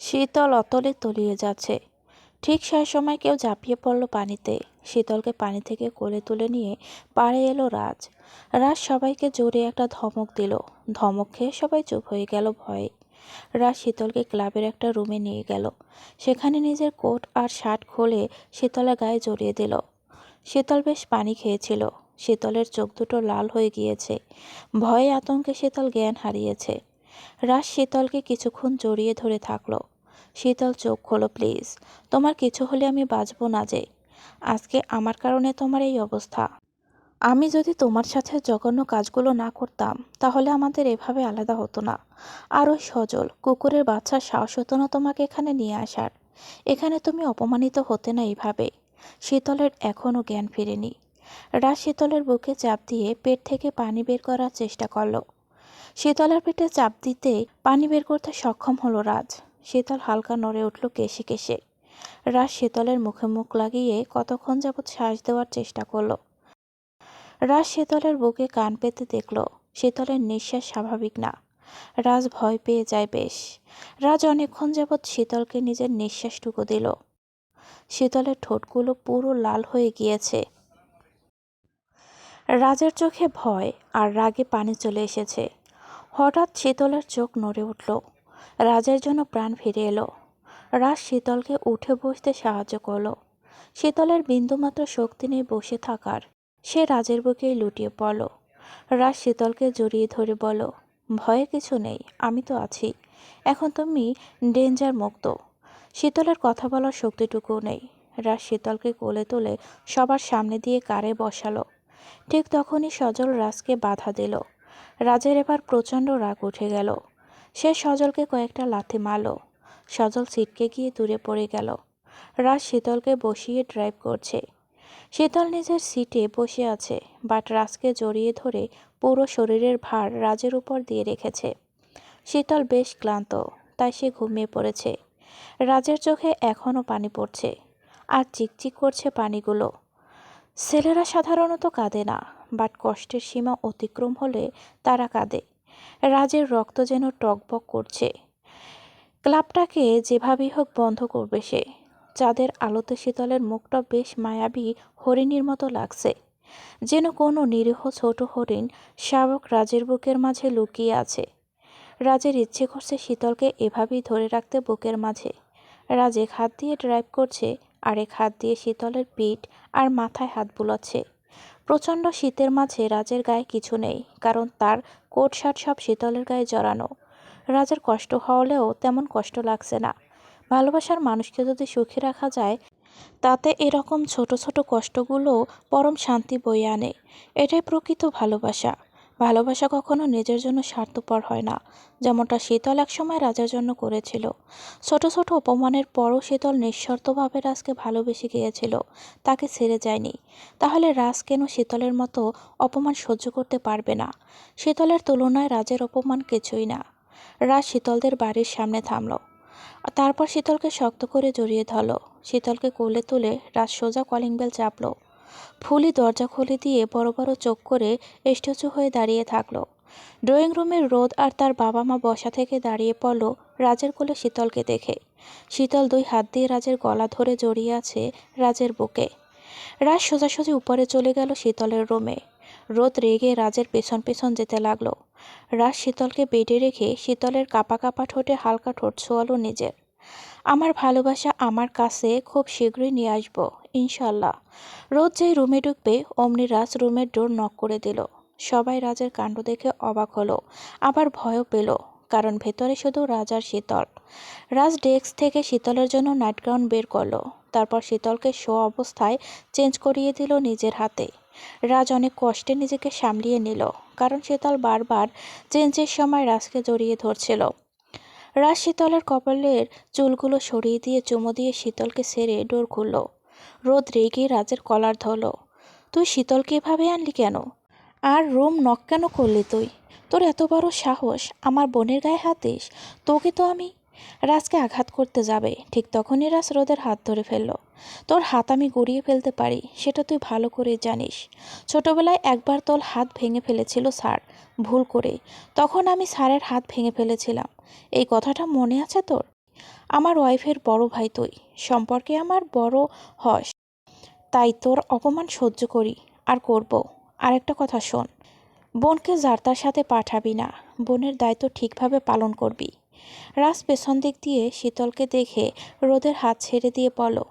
শীতল অতলে তলিয়ে যাচ্ছে। ঠিক সেই সময় কেউ ঝাঁপিয়ে পড়ল পানিতে। শীতলকে পানি থেকে কোলে তুলে নিয়ে পাড়ে এলো রাজ। রাজ সবাইকে জোরে একটা ধমক দিল। ধমক খেয়ে সবাই চুপ হয়ে গেল ভয়ে। রাজ শীতলকে ক্লাবের একটা রুমে নিয়ে গেল। সেখানে নিজের কোট আর শার্ট খুলে শীতলের গায়ে জড়িয়ে দিল। শীতল বেশ পানি খেয়েছিল। শীতলের চোখ দুটো লাল হয়ে গিয়েছে। ভয়ে আতঙ্কে শীতল জ্ঞান হারিয়েছে। রাজ শীতলকে কিছুক্ষণ জড়িয়ে ধরে থাকল। শীতল, চোখ খোলো, প্লিজ। তোমার কিছু হলে আমি বাঁচবো না যে। আজকে আমার কারণে তোমার এই অবস্থা। আমি যদি তোমার সাথে জঘন্য কাজগুলো না করতাম, তাহলে আমাদের এভাবে আলাদা হতো না। আর ওই সজল, কুকুরের বাচ্চার সাহস হতো না তোমাকে এখানে নিয়ে আসার। এখানে তুমি অপমানিত হতে না এইভাবে। শীতলের এখনও জ্ঞান ফিরেনি। রাজ শীতলের বুকে চাপ দিয়ে পেট থেকে পানি বের করার চেষ্টা করল। শীতলের পেটে চাপ দিতে পানি বের করতে সক্ষম হলো রাজ। শীতল হালকা নড়ে উঠল কেশে কেশে। রাজ শীতলের মুখে মুখ লাগিয়ে কতক্ষণ যাবৎ শ্বাস দেওয়ার চেষ্টা করল। রাজ শীতলের বুকে কান পেতে দেখল, শীতলের নিঃশ্বাস স্বাভাবিক না। রাজ ভয় পেয়ে যায় বেশ। রাজ অনেকক্ষণ যাবৎ শীতলকে নিজের নিঃশ্বাসটুকু দিল। শীতলের ঠোঁটগুলো পুরো লাল হয়ে গিয়েছে। রাজের চোখে ভয় আর রাগে পানি চলে এসেছে। হঠাৎ শীতলের চোখ নড়ে উঠল। রাজের জন্য প্রাণ ফিরে এলো। রাজ শীতলকে উঠে বসতে সাহায্য করল। শীতলের বিন্দুমাত্র শক্তি নেই বসে থাকার। সে রাজের বুকেই লুটিয়ে পড়ল। রাজ শীতলকে জড়িয়ে ধরে বলো ভয়ে কিছু নেই, আমি তো আছি। এখন তুমি ডেঞ্জার মুক্ত। শীতলের কথা বলার শক্তিটুকুও নেই। রাজ শীতলকে কোলে তুলে সবার সামনে দিয়ে কারে বসালো। ঠিক তখনই সজল রাজকে বাধা দিল। রাজের এবার প্রচণ্ড রাগ উঠে গেল। সে সজলকে কয়েকটা লাথি মারল। সজল ছিটকে গিয়ে দূরে পড়ে গেল। রাজ শীতলকে বসিয়ে ড্রাইভ করছে। শীতল নিজের সিটে বসে আছে, বাট রাজকে জড়িয়ে ধরে পুরো শরীরের ভার রাজের উপর দিয়ে রেখেছে। শীতল বেশ ক্লান্ত, তাই সে ঘুমিয়ে পড়েছে। রাজের চোখে এখনও পানি পড়ছে, আর চিকচিক করছে পানিগুলো। ছেলেরা সাধারণত কাঁদে না বাট কষ্টের সীমা অতিক্রম হলে তারা কাঁদে। রাজের রক্ত যেন টকবক করছে। ক্লাবটাকে যেভাবেই হোক বন্ধ করবে সে। চাঁদের আলোতে শীতলের মুখটা বেশ মায়াবী হরিণীর মতো লাগছে। যেন কোনো নিরীহ ছোট হরিণ শাবক রাজের বুকের মাঝে লুকিয়ে আছে। রাজের ইচ্ছে করছে শীতলকে এভাবেই ধরে রাখতে বুকের মাঝে। রাজ এক হাত দিয়ে ড্রাইভ করছে, আর এক হাত দিয়ে শীতলের পিঠ আর মাথায় হাত বুলাচ্ছে। প্রচণ্ড শীতের মাঝে রাজের গায়ে কিছু নেই, কারণ তার কোট শার্ট সব শীতলের গায়ে জড়ানো। রাজার কষ্ট হলেও তেমন কষ্ট লাগছে না। ভালোবাসার মানুষকে যদি সুখী রাখা যায়, তাতে এরকম ছোট ছোট কষ্টগুলো পরম শান্তি বয়ে আনে। এটাই প্রকৃত ভালোবাসা। ভালোবাসা কখনো নিজের জন্য স্বার্থপর হয় না, যেমনটা শীতল এক সময় রাজার জন্য করেছিল। ছোট ছোট অপমানের পরও শীতল নিঃশর্তভাবে রাজকে ভালোবেসে গিয়েছিল, তাকে ছেড়ে যায়নি। তাহলে রাজ কেন শীতলের মতো অপমান সহ্য করতে পারবে না? শীতলের তুলনায় রাজের অপমান কিছুই না। রাজ শীতলদের বাড়ির সামনে থামল। তারপর শীতলকে শক্ত করে জড়িয়ে ধরল। শীতলকে কোলে তুলে রাজ সোজা কলিং বেল চাপলো। ফুলি দরজা খুলে দিয়ে বড় বড় চোখ করে স্ট্যাচু হয়ে দাঁড়িয়ে থাকল। ড্রয়িং রুমের রোদ আর তার বাবা মা বসা থেকে দাঁড়িয়ে পড়ল রাজের কোলে শীতলকে দেখে। শীতল দুই হাত দিয়ে রাজের গলা ধরে জড়িয়ে আছে রাজের বুকে। রাজ সোজাসুজি উপরে চলে গেল শীতলের রুমে। রোদ রেগে রাজের পেছন পেছন যেতে লাগল। রাজ শীতলকে বেডে রেখে শীতলের কাপা কাপা ঠোঁটে হালকা ঠোঁট ছোয়ালো নিজের। আমার ভালোবাসা আমার কাছে খুব শীঘ্রই নিয়ে আসব, ইনশাল্লাহ। রোজ যেই রুমে ঢুকবে, অমনি রাজ রুমের ডোর নক করে দিল। সবাই রাজের কাণ্ড দেখে অবাক হলো, আবার ভয়ও পেল, কারণ ভেতরে শুধু রাজ আর শীতল। রাজ ডেস্ক থেকে শীতলের জন্য নাইট গ্রাউন্ড বের করল, তারপর শীতলকে শো অবস্থায় চেঞ্জ করিয়ে দিল নিজের হাতে। রাজ অনেক কষ্টে নিজেকে সামলিয়ে নিল, কারণ শীতল বারবার চেঞ্জের সময় রাজকে জড়িয়ে ধরছিল। রাজ শীতলের কপালের চুলগুলো সরিয়ে দিয়ে চুমো দিয়ে শীতলকে সেরে ডোর খুলল। রোদ রেগে রাজের কলার ধরল। তুই শীতলকে এভাবে আনলি কেন? আর রুম নক কেন করলি তুই? তোর এত বড় সাহস, আমার বোনের গায়ে হাতিস তোকে তো আমি রাজকে আঘাত করতে যাবে। ঠিক তখনই রাজ রোদের হাত ধরে ফেলল। তোর হাত আমি গড়িয়ে ফেলতে পারি, সেটা তুই ভালো করে জানিস। ছোটবেলায় একবার তোর হাত ভেঙে ফেলেছিল স্যার, ভুল করে। তখন আমি স্যারের হাত ভেঙে ফেলেছিলাম। এই কথাটা মনে আছে তোর? আমার ওয়াইফের বড় ভাই তুই, সম্পর্কে আমার বড় হস। তাই তোর অপমান সহ্য করি, আর করব। আর একটা কথা শোন, বোনকে যার তার সাথে পাঠাবি না। বোনের দায়িত্ব ঠিকভাবে পালন করবি। রাজ পেছন দিক দিয়ে শীতলকে দেখে রোদের হাত ছেড়ে দিয়ে বলো,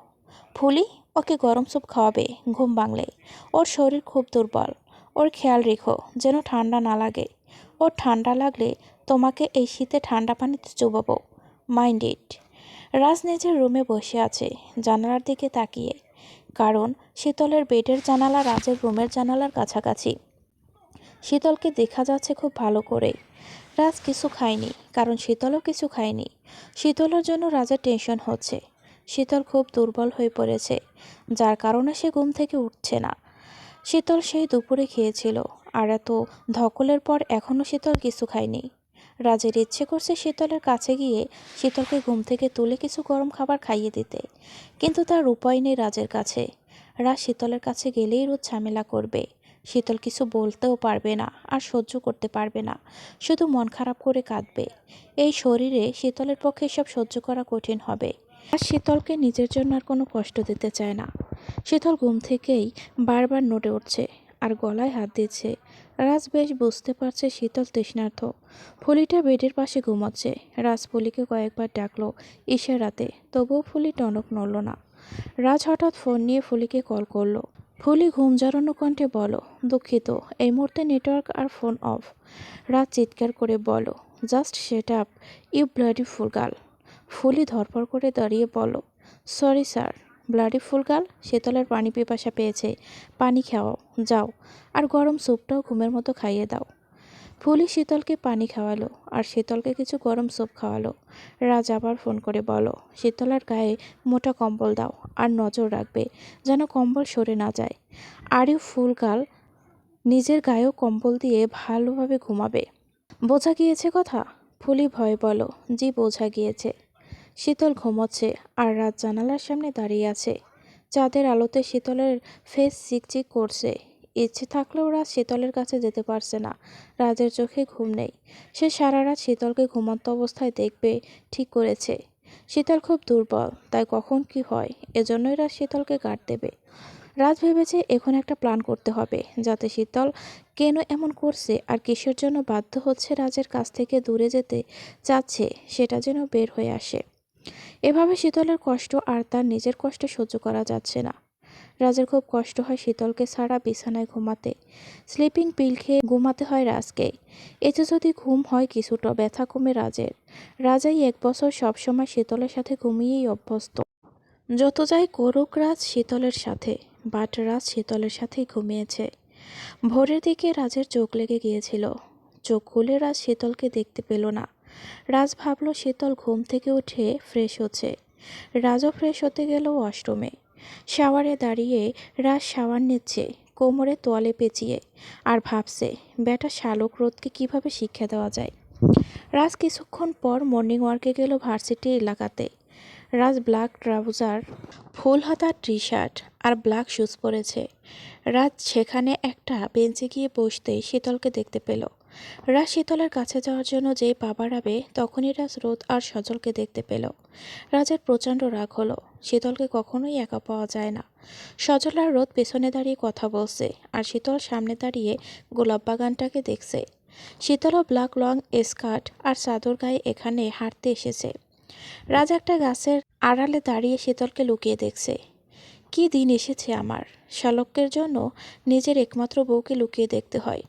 ফুলি, ওকে গরম স্যুপ খাওয়াবে ঘুম বাংলে ওর শরীর খুব দুর্বল। ওর খেয়াল রেখো যেন ঠান্ডা না লাগে। ওর ঠান্ডা লাগলে তোমাকে এই শীতে ঠান্ডা পানিতে চুবাবো। Mind it. রাজ নিজের রুমে বসে আছে জানালার দিকে তাকিয়ে। কারণ শীতলের বেডের জানালা রাজের রুমের জানালার কাছাকাছি। শীতলকে দেখা যাচ্ছে খুব ভালো করে রাজ কিছু খায়নি, কারণ শীতলও কিছু খায়নি। শীতলের জন্য রাজের টেনশন হচ্ছে। শীতল খুব দুর্বল হয়ে পড়েছে, যার কারণে সে ঘুম থেকে উঠছে না। শীতল সেই দুপুরে খেয়েছিল, আর এত ধকলের পর এখনও শীতল কিছু খায়নি। রাজের ইচ্ছে করছে শীতলের কাছে গিয়ে শীতলকে ঘুম থেকে তুলে কিছু গরম খাবার খাইয়ে দিতে, কিন্তু তার উপায় নেই রাজের কাছে। রাজ শীতলের কাছে গেলেই রোজ ঝামেলা করবে। শীতল কিছু বলতেও পারবে না আর সহ্য করতে পারবে না। শুধু মন খারাপ করে কাঁদবে। এই শরীরে শীতলের পক্ষে সব সহ্য করা কঠিন হবে। আর শীতলকে নিজের জন্য আর কোনো কষ্ট দিতে চায় না। শীতল ঘুম থেকেই বারবার নড়ে উঠছে আর গলায় হাত দিচ্ছে। রাজ বেশ বুঝতে পারছে শীতল তৃষ্ণার্থ। ফুলিটা বেডের পাশে ঘুমাচ্ছে। রাজ ফুলিকে কয়েকবার ডাকলো ইশারাতে, তবুও ফুলি টনক নড়ল না। রাজ হঠাৎ ফোন নিয়ে ফুলিকে কল করল। ফুলি ঘুম জড়ানো কণ্ঠে বলো, দুঃখিত, এই মুহূর্তে নেটওয়ার্ক আর ফোন অফ। রাত চিৎকার করে বলো, just shut up, you bloody fool girl ফুলি ধরপর করে দাঁড়িয়ে বলো, sorry sir, bloody fool girl শীতলের পানি পিপাসা পেয়েছে, পানি খাওয়াও, যাও, আর গরম স্যুপটাও ঘুমের মতো খাইয়ে দাও। ফুলি শীতলকে পানি খাওয়ালো আর শীতলকে কিছু গরম স্যুপ খাওয়ালো। রাজ আবার ফোন করে বলো, শীতলার গায়ে মোটা কম্বল দাও আর নজর রাখবে যেন কম্বল সরে না যায়। আর ইউ ফুল গাল নিজের গায়েও কম্বল দিয়ে ভালোভাবে ঘুমাবে। বোঝা গিয়েছে কথা? ফুলি ভয়ে বলো, জি বোঝা গিয়েছে। শীতল ঘুমোচ্ছে আর রাত জানালার সামনে দাঁড়িয়ে আছে। চাঁদের আলোতে শীতলের ফেস চিকচিক করছে। ইচ্ছে থাকলেও রাজ শীতলের কাছে যেতে পারছে না। রাজের চোখে ঘুম নেই। সে সারা রাত শীতলকে ঘুমন্ত অবস্থায় দেখবে, ঠিক করেছে। শীতল খুব দুর্বল, তাই কখন কি হয়, এজন্যই রাজ শীতলকে কাট দেবে। রাজ ভেবেছে এখন একটা প্ল্যান করতে হবে, যাতে শীতল কেন এমন করছে আর কিসের জন্য বাধ্য হচ্ছে রাজের কাছ থেকে দূরে যেতে চাচ্ছে, সেটা যেন বের হয়ে আসে। এভাবে শীতলের কষ্ট আর তার নিজের কষ্ট সহ্য করা যাচ্ছে না। রাজের খুব কষ্ট হয় শীতলকে ছাড়া বিছানায় ঘুমাতে। স্লিপিং পিল খেয়ে ঘুমাতে হয় রাজকে। এতে যদি ঘুম হয় কিছুটা ব্যথা কমে রাজের। রাজাই এক বছর সবসময় শীতলের সাথে ঘুমিয়েই অভ্যস্ত। যত যাই করুক রাজ শীতলের সাথে, বাট রাজ শীতলের সাথেই ঘুমিয়েছে। ভোরের দিকে রাজের চোখ লেগে গিয়েছিল। চোখ খুলে রাজ শীতলকে দেখতে পেল না। রাজ ভাবল শীতল ঘুম থেকে উঠে ফ্রেশ হচ্ছে। রাজও ফ্রেশ হতে গেল ওয়াশরুমে। শাওয়ারে দাঁড়িয়ে রাজ শাওয়ার নিচ্ছে, কোমরে তোয়ালে পেঁচিয়ে, আর ভাবছে, বেটা শালক রোদকে কীভাবে শিক্ষা দেওয়া যায়? রাজ কিছুক্ষণ পর মর্নিং ওয়ার্কে গেল ভার্সিটি এলাকাতে। রাজ ব্ল্যাক ট্রাউজার, ফুল হাতা টি শার্ট আর ব্ল্যাক শুজ পরেছে। রাজ সেখানে একটা বেঞ্চে গিয়ে বসতে শীতলকে দেখতে পেল। রাজ শীতলের কাছে যাওয়ার জন্য যেই পা বাড়াবে তখনই রাজ রোদ আর সজলকে দেখতে পেল। রাজের প্রচণ্ড রাগ হলো। শীতলকে কখনোই একা পাওয়া যায় না। সজল আর রোদ পেছনে দাঁড়িয়ে কথা বলছে আর শীতল সামনে দাঁড়িয়ে গোলাপ বাগানটাকে দেখছে। শীতলও ব্ল্যাক লং স্কার্ট আর চাদর গায়ে এখানে হাঁটতে এসেছে। রাজ একটা গাছের আড়ালে দাঁড়িয়ে শীতলকে লুকিয়ে দেখছে। কি দিন এসেছে আমার। শালকের জন্য নিজের একমাত্র বউকে লুকিয়ে দেখতে হয়।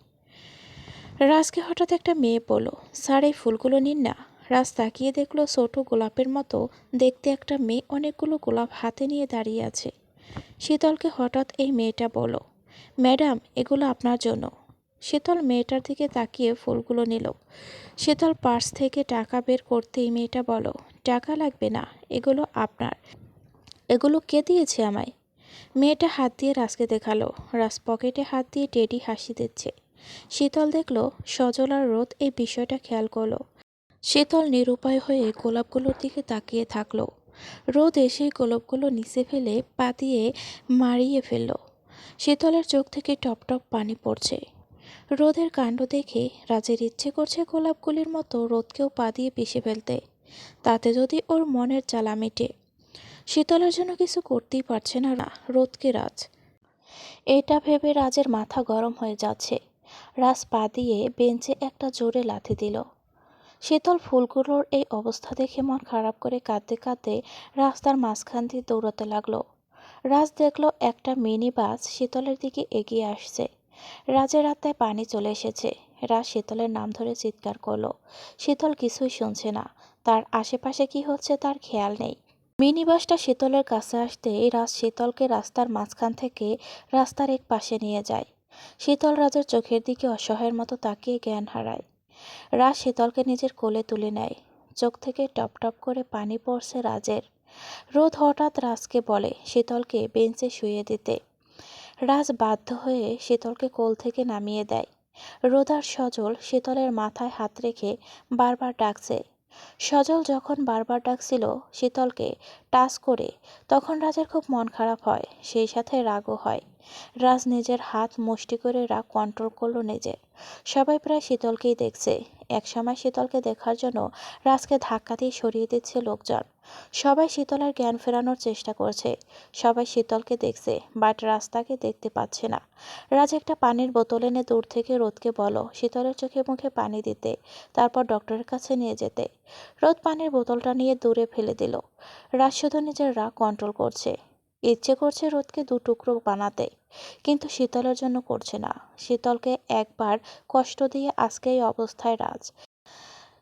রাজকে হঠাৎ একটা মেয়ে বলল, স্যার, এই ফুলগুলো নিন না। রাজ তাকিয়ে দেখল ছোট গোলাপের মতো দেখতে একটা মেয়ে অনেকগুলো গোলাপ হাতে নিয়ে দাঁড়িয়ে আছে। শীতলকে হঠাৎ এই মেয়েটা বলো ম্যাডাম, এগুলো আপনার জন্য। শীতল মেয়েটার দিকে তাকিয়ে ফুলগুলো নিল। শীতল পার্স থেকে টাকা বের করতেই মেয়েটা বলো টাকা লাগবে না, এগুলো আপনার। এগুলো কে দিয়েছে আমায়? মেয়েটা হাত দিয়ে রাজকে দেখাল। রাজ পকেটে হাত দিয়ে টেডি হাসি দিচ্ছে। শীতল দেখল সজল আর রোদ এই বিষয়টা খেয়াল করল। শীতল নিরুপায় হয়ে গোলাপগুলোর দিকে তাকিয়ে থাকল। রোদ এসে গোলাপগুলো নিচে ফেলে পা দিয়ে মারিয়ে ফেলল। শীতলের চোখ থেকে টপ টপ পানি পড়ছে। রোদের কাণ্ড দেখে রাজের ইচ্ছে করছে গোলাপগুলির মতো রোদকেও পা দিয়ে পিষে ফেলতে। তাতে যদি ওর মনের জ্বালা মেটে। শীতলের জন্য কিছু করতেই পারছে না না, রোদকে রাজ। এটা ভেবে রাজের মাথা গরম হয়ে যাচ্ছে। রাজ পা দিয়ে বেঞ্চে একটা জোরে লাথি দিল। শীতল ফুলগুলোর এই অবস্থা দেখে মন খারাপ করে কাঁদতে কাঁদতে রাস্তার মাঝখান দিয়ে দৌড়াতে লাগল। রাজ দেখল একটা মিনি বাস শীতলের দিকে এগিয়ে আসছে। রাজের রাত্তায় পানি চলে এসেছে। রাজ শীতলের নাম ধরে চিৎকার করল। শীতল কিছুই শুনছে না। তার আশেপাশে কি হচ্ছে তার খেয়াল নেই। মিনি বাসটা শীতলের কাছে আসতেই রাজ শীতলকে রাস্তার মাঝখান থেকে রাস্তার এক পাশে নিয়ে যায়। শীতল রাজের চোখের দিকে অসহায়ের মতো তাকিয়ে জ্ঞান হারায়। রাজ শীতলকে নিজের কোলে তুলে নেয়। চোখ থেকে টপ টপ করে পানি পড়ছে রাজের। রোদ হঠাৎ রাজকে বলে শীতলকে বেঞ্চে শুয়ে দিতে। রাজ বাধ্য হয়ে শীতলকে কোল থেকে নামিয়ে দেয়। রোদার সজল শীতলের মাথায় হাত রেখে বারবার ডাকছে। সজল যখন বারবার ডাকছিল শীতলকে টাচ করে, তখন রাজের খুব মন খারাপ হয়, সেই সাথে রাগও হয়। রাজ নিজের হাত মুষ্টি করে রাগ কন্ট্রোল করল নিজের। সবাই প্রায় শীতলকেই দেখছে। একসময় শীতলকে দেখার জন্য রাজকে ধাক্কা দিয়ে সরিয়ে দিচ্ছে লোকজন। সবাই শীতলের জ্ঞান ফেরানোর চেষ্টা করছে। সবাই শীতলকে দেখছে বাট রাস্তাকে দেখতে পাচ্ছে না। রাজ একটা পানির বোতল এনে দূর থেকে রোদকে বলো, শীতলের চোখে মুখে পানি দিতে, তারপর ডক্টরের কাছে নিয়ে যেতে। রোদ পানির বোতলটা নিয়ে দূরে ফেলে দিল। রাজ শুধু নিজের রাগ কন্ট্রোল করছে। ইচ্ছে করছে রোদকে দু টুকরো বানাতে, কিন্তু শীতলের জন্য করছে না। শীতলকে একবার কষ্ট দিয়ে আজকে এই অবস্থায় রাজ।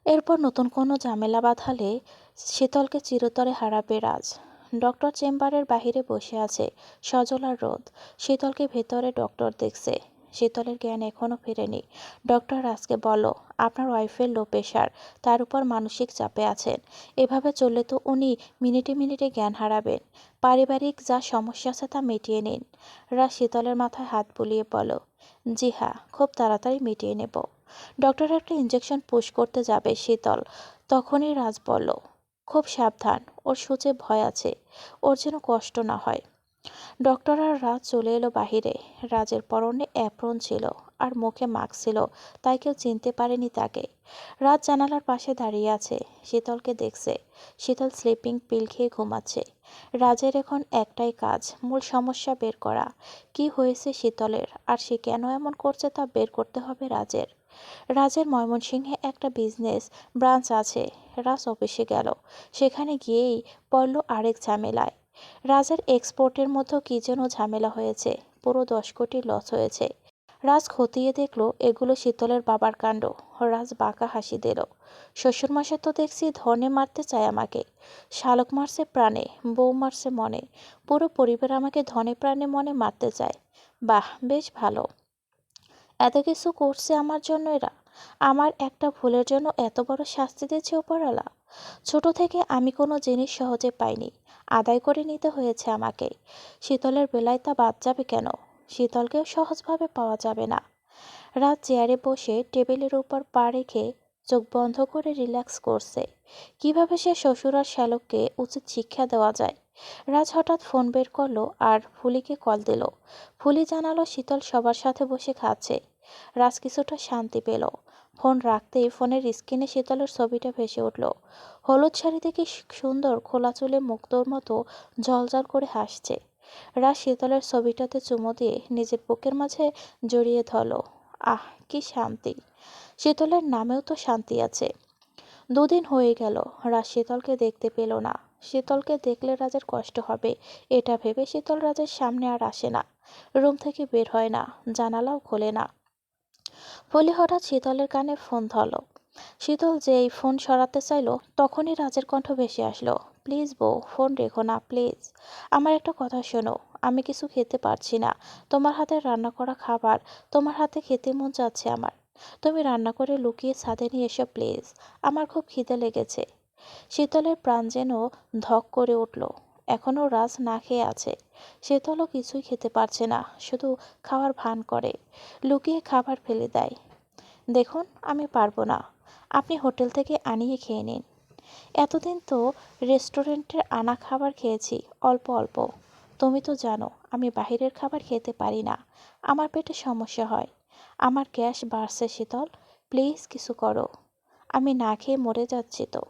এরপর নতুন কোনো ঝামেলা বাঁধালে শীতলকে চিরতরে হারাবে রাজ। ডক্টর চেম্বারের বাহিরে বসে আছে সজল আর রোদ। শীতলকে ভেতরে ডক্টর দেখছে। শীতলের জ্ঞান এখনও ফেরেনি। ডক্টর রাজকে বলো আপনার ওয়াইফের লো প্রেশার, তার উপর মানসিক চাপে আছেন। এভাবে চললে তো উনি মিনিটে মিনিটে জ্ঞান হারাবেন। পারিবারিক যা সমস্যা আছে তা মিটিয়ে নিন। রাজ শীতলের মাথায় হাত বুলিয়ে বলো জি হ্যাঁ খুব তাড়াতাড়ি মিটিয়ে নেব। ডক্টর একটা ইঞ্জেকশন পুশ করতে যাবে শীতল। তখনই রাজ বলল, খুব সাবধান, ওর সূচে ভয় আছে। ওর যেন কষ্ট না হয়। ডক্টর আর রাজ চলে এলো বাহিরে। রাজের পরনে অ্যাপ্রন ছিল আর মুখে মাস্ক ছিল, তাই কেউ চিনতে পারেনি তাকে। রাজ জানালার পাশে দাঁড়িয়ে আছে। শীতলকে দেখছে। শীতল স্লিপিং পিল খেয়ে ঘুমাচ্ছে। রাজের এখন একটাই কাজ, মূল সমস্যা বের করা। কি হয়েছে শীতলের? আর সে কেন এমন করছে তা বের করতে হবে রাজের। রাজের ময়মনসিংহে একটা বিজনেস ব্রাঞ্চ আছে। রাজ অফিসে গেল। সেখানে গিয়েই পড়ল আরেক ঝামেলায়। রাজের এক্সপোর্টের মতো কী যেন ঝামেলা হয়েছে, পুরো দশ কোটি লস হয়েছে। রাজ খতিয়ে দেখল, এগুলো শীতলের বাবার কাণ্ড। রাজ বাঁকা হাসি দিল। শ্বশুরমশাই তো দেখছি ধনে মারতে চায় আমাকে। শালক মারছে প্রাণে, বউ মারছে মনে। পুরো পরিবার আমাকে ধনে প্রাণে মনে মারতে চায়। বাহ, বেশ ভালো। এত কিছু করছে আমার জন্য এরা। আমার একটা ভুলের জন্য এত বড় শাস্তি দিচ্ছে ওপরওয়ালা ছোট থেকে আমি কোনো জিনিস সহজে পাইনি। আদায় করে নিতে হয়েছে আমাকে। শীতলের বেলায় তা বাদ যাবে কেন? শীতলকেও সহজভাবে পাওয়া যাবে না। রাত চেয়ারে বসে টেবিলের উপর পা রেখে চোখ বন্ধ করে রিল্যাক্স করছে। কীভাবে সে শ্বশুর আর শ্যালককে উচিত শিক্ষা দেওয়া যায়? রাজ হঠাৎ ফোন বের করল আর ফুলিকে কল দিল। ফুলি জানালো শীতল সবার সাথে বসে খাচ্ছে। রাজ কিছুটা শান্তি পেল। ফোন রাখতেই ফোনের স্ক্রিনে শীতলের ছবিটা ভেসে উঠল। হলুদ শাড়িতে কি সুন্দর খোলা চুলে মুক্তোর মতো জলজল করে হাসছে। রাজ শীতলের ছবিটাতে চুমো দিয়ে নিজের বুকের মাঝে জড়িয়ে ধরল। আহ, কি শান্তি। শীতলের নামেও তো শান্তি আছে। দুদিন হয়ে গেল, রাজ শীতলকে দেখতে পেল না। শীতলকে দেখলে রাজের কষ্ট হবে। এটা ভেবে শীতল রাজের সামনে আর আসে না। রুম থেকে বের হয় না, জানালাও খোলে না। ফলি হঠাৎ শীতলের কানে ফোন ধরল। শীতল যেই ফোন সরাতে চাইল, তখনই রাজের কণ্ঠ ভেসে আসলো। প্লিজ বউ, ফোন রেখো না, প্লিজ। আমার একটা কথা শোনো, আমি কিছু খেতে পারছি না। তোমার হাতে রান্না করা খাবার, তোমার হাতে খেতে মন যাচ্ছে আমার। তুমি রান্না করে লুকিয়ে ছাদে নিয়ে এসো, প্লিজ। আমার খুব খিদে লেগেছে। শীতলের প্রাণ যেন ধক করে উঠল। এখনও রাজ না খেয়ে আছে। শীতলও কিছুই খেতে পারছে না, শুধু খাওয়ার ভান করে। লুকিয়ে খাবার ফেলে দেয়। দেখুন, আমি পারব না। আপনি হোটেল থেকে আনিয়ে খেয়ে নিন। এতদিন তো রেস্টুরেন্টের আনা খাবার খেয়েছি, অল্প অল্প। তুমি তো জানো, আমি বাহিরের খাবার খেতে পারি না। আমার পেটে সমস্যা হয়। আমার গ্যাস বাড়ছে, শীতল। প্লিজ কিছু করো। আমি না খেয়ে মরে যাচ্ছি তো।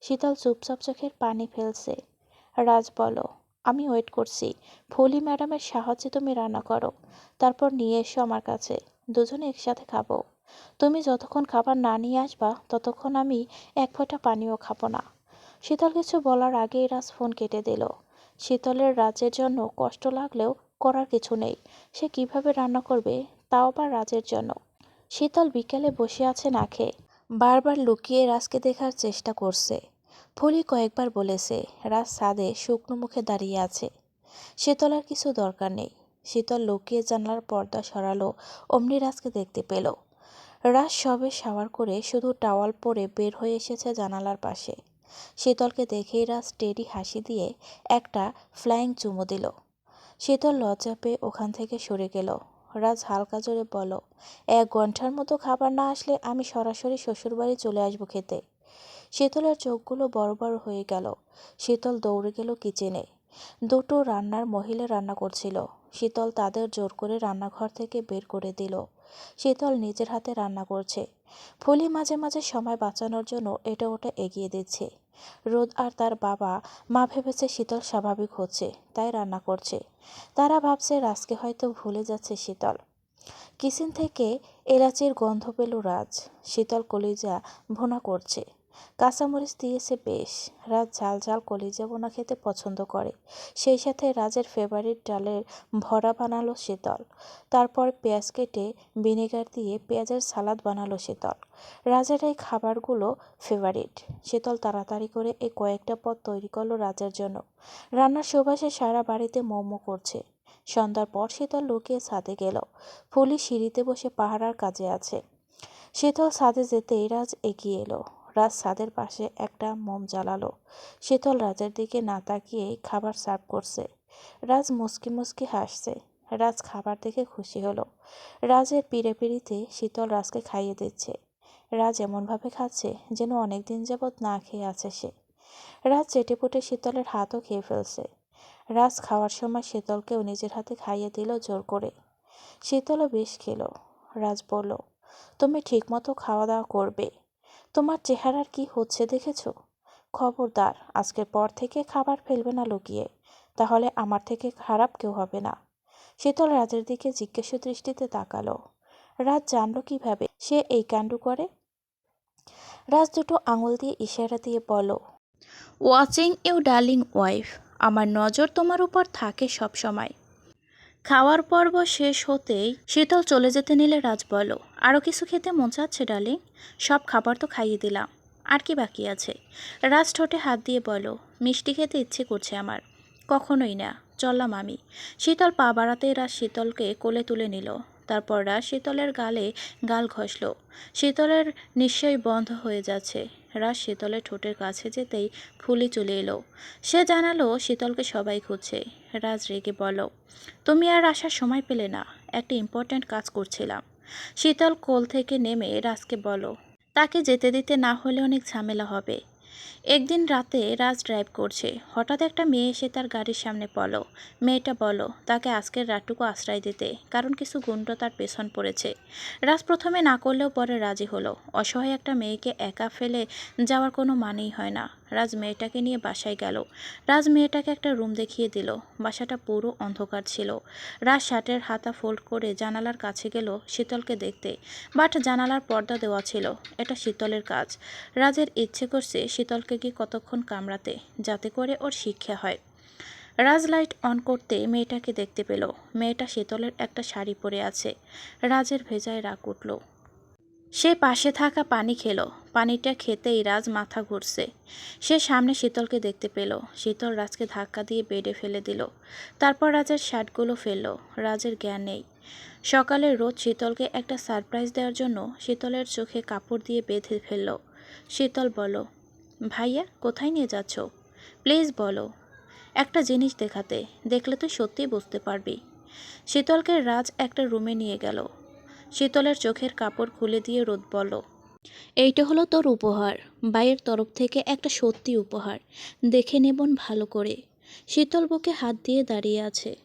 শীতল চুপচাপ চোখের পানি ফেলছে। রাজ বলো, আমি ওয়েট করছি। ফলি ম্যাডামের সাহায্যে তুমি রান্না করো। তারপর নিয়ে এসো আমার কাছে। দুজনে একসাথে খাব। তুমি যতক্ষণ খাবার না নিয়ে আসবা, ততক্ষণ আমি এক ফোঁটা পানিও খাব না। শীতল কিছু বলার আগেই রাজ ফোন কেটে দিল। শীতলের রাজের জন্য কষ্ট লাগলেও করার কিছু নেই। সে কীভাবে রান্না করবে, তাও আবার রাজের জন্য। শীতল বিকেলে বসে আছে না খেয়ে, বারবার লুকিয়ে রাজকে দেখার চেষ্টা করছে। ফলি কয়েকবার বলেছে, রাজ ছাদে শুকনো মুখে দাঁড়িয়ে আছে। শীতল আর কিছু দরকার নেই। শীতল লুকিয়ে জানলার পর্দা সরালো, অমনি রাজকে দেখতে পেল। রাজ সবে শাওয়ার করে শুধু টাওয়াল পরে বের হয়ে এসেছে জানালার পাশে। শীতলকে দেখেই রাজ টেরি হাসি দিয়ে একটা ফ্লাইং চুমো দিল। শীতল লজ্জা পেয়ে ওখান থেকে সরে গেল। রাজ হালকা জোরে বলো এক ঘণ্টার মতো খাবার না আসলে আমি সরাসরি শ্বশুরবাড়ি চলে আসব খেতে। শীতলের চোখগুলো বড় বড় হয়ে গেল। শীতল দৌড়ে গেল কিচেনে। দুটো রান্নার মহিলা রান্না করছিল। শীতল তাদের জোর করে রান্নাঘর থেকে বের করে দিল। শীতল নিজের হাতে রান্না করছে। ফুলি মাঝে মাঝে সময় বাঁচানোর জন্য এটা ওটা এগিয়ে দিচ্ছে। রোদ আর তার বাবা মা ভেবেছে শীতল স্বাভাবিক হচ্ছে, তাই রান্না করছে। তারা ভাবছে রাজকে হয়তো ভুলে যাচ্ছে শীতল। কিচেন থেকে এলাচির গন্ধ পেল রাজ। শীতল কলিজা ভুনা করছে। কাঁচামরিচ দিয়েছে বেশ রাজ ঝাল ঝাল কলিজা বোনা খেতে পছন্দ করে, সেই সাথে রাজের ফেভারিট ডালের ভরা বানালো শীতল তারপর পেঁয়াজ কেটে ভিনেগার দিয়ে পেঁয়াজের সালাদ বানালো শীতল রাজের এই খাবারগুলো ফেভারিট শীতল তাড়াতাড়ি করে এই কয়েকটা পদ তৈরি করল রাজের জন্য। রান্নার সুবাসে সারা বাড়িতে মোমো করছে। সন্ধ্যার পর শীতল লুকিয়ে ছাদে গেল। ফুলি সিঁড়িতে বসে পাহারার কাজে আছে। শীতল ছাদে যেতেই রাজ এগিয়ে এলো। রাজ ছাদের পাশে একটা মোম জ্বালালো। শীতল রাজের দিকে না তাকিয়েই খাবার সার্ভ করছে। রাজ মুসকি মুসকি হাসছে। রাজ খাবার দেখে খুশি হলো। রাজের পিড়ে পিড়িতে শীতল রাজকে খাইয়ে দিচ্ছে। রাজ এমনভাবে খাচ্ছে যেন অনেক দিন যাবৎ না খেয়ে আছে সে। রাজ চেটেপুটে শীতলের হাতও খেয়ে ফেলছে। রাজ খাওয়ার সময় শীতলকেও নিজের হাতে খাইয়ে দিল জোর করে। শীতলও বেশ খেলো। রাজ বলল, তুমি ঠিকমতো খাওয়া দাওয়া করবে। তোমার চেহারার কি হচ্ছে দেখেছ? খবরদার, আজকের পর থেকে খাবার ফেলবে না লুকিয়ে। তাহলে আমার থেকে খারাপ কেউ হবে না। শীতল রাজের দিকে জিজ্ঞাসা দৃষ্টিতে তাকালো। রাজ জানলো কীভাবে সে এই কাণ্ড করে? রাজ দুটো আঙুল দিয়ে ইশারা দিয়ে বলো ওয়াচিং ইউ ডার্লিং ওয়াইফ আমার নজর তোমার উপর থাকে সব সময় খাওয়ার পর্ব শেষ হতেই শীতল চলে যেতে নিলে রাজ বলো আরও কিছু খেতে মন চাচ্ছে, ডার্লিং? সব খাবার তো খাইয়ে দিলাম। আর কি বাকি আছে? রাজ ঠোঁটে হাত দিয়ে বলো মিষ্টি খেতে ইচ্ছে করছে আমার। কখনোই না। চললাম আমি। শীতল পা বাড়াতে রাজ শীতলকে কোলে তুলে নিল। তারপর রাজ শীতলের গালে গাল ঘষল। শীতলের নিশ্চয়ই বন্ধ হয়ে যাচ্ছে। রাজ শীতলের ঠোঁটের কাছে যেতেই ফুলি চলে এলো। সে জানালো শীতলকে সবাই খুঁজছে। রাজ রেগে বলো তুমি আর আসার সময় পেলে না, একটা ইম্পর্ট্যান্ট কাজ করছিলাম। শীতল কোল থেকে নেমে রাজকে বলো তাকে যেতে দিতে না হলে অনেক ঝামেলা হবে। একদিন রাতে রাজ ড্রাইভ করছে। হঠাৎ একটা মেয়ে এসে তার গাড়ির সামনে পড়ল। মেয়েটা বলো তাকে আজকের রাতটুকু আশ্রয় দিতে, কারণ কিছু গুন্ড তার পেছন পড়েছে। রাজ প্রথমে না করলেও পরে রাজি হলো। অসহায় একটা মেয়েকে একা ফেলে যাওয়ার কোনো মানেই হয় না। রাজ মেয়েটাকে নিয়ে বাসায় গেল। রাজ মেয়েটাকে একটা রুম দেখিয়ে দিল। বাসাটা পুরো অন্ধকার ছিল। রাজ শার্টের হাতা ফোল্ড করে জানালার কাছে গেল শীতলকে দেখতে। বাট জানালার পর্দা দেওয়া ছিল। এটা শীতলের কাজ। রাজের ইচ্ছে করছে শীতলকে গিয়ে কতক্ষণ কামড়াতে, যাতে করে ওর শিক্ষা হয়? রাজ লাইট অন করতে মেয়েটাকে দেখতে পেল। মেয়েটা শীতলের একটা শাড়ি পরে আছে। রাজের ভেজায় রাগ উঠল। সে পাশে থাকা পানি খেলো। পানিটা খেতেই রাজ মাথা ঘুরছে। সে সামনে শীতলকে দেখতে পেল। শীতল রাজকে ধাক্কা দিয়ে বেডে ফেলে দিল। তারপর রাজের শার্টগুলো ফেলল। রাজের জ্ঞান নেই। সকালে রোজ শীতলকে একটা সারপ্রাইজ দেওয়ার জন্য শীতলের চোখে কাপড় দিয়ে বেঁধে ফেলল। শীতল বলো ভাইয়া, কোথায় নিয়ে যাচ্ছ? প্লিজ বলো। একটা জিনিস দেখাতে, দেখলে তুই সত্যিই বুঝতে পারবি। শীতলকে রাজ একটা রুমে নিয়ে গেল। শীতলের চোখের কাপড় খুলে দিয়ে রোদ বলো এইটা হলো তোর উপহার। বাইয়ের তরফ থেকে একটা সত্যি উপহার। দেখে নেবন ভালো করে। শীতল বুকে হাত দিয়ে দাঁড়িয়ে আছে।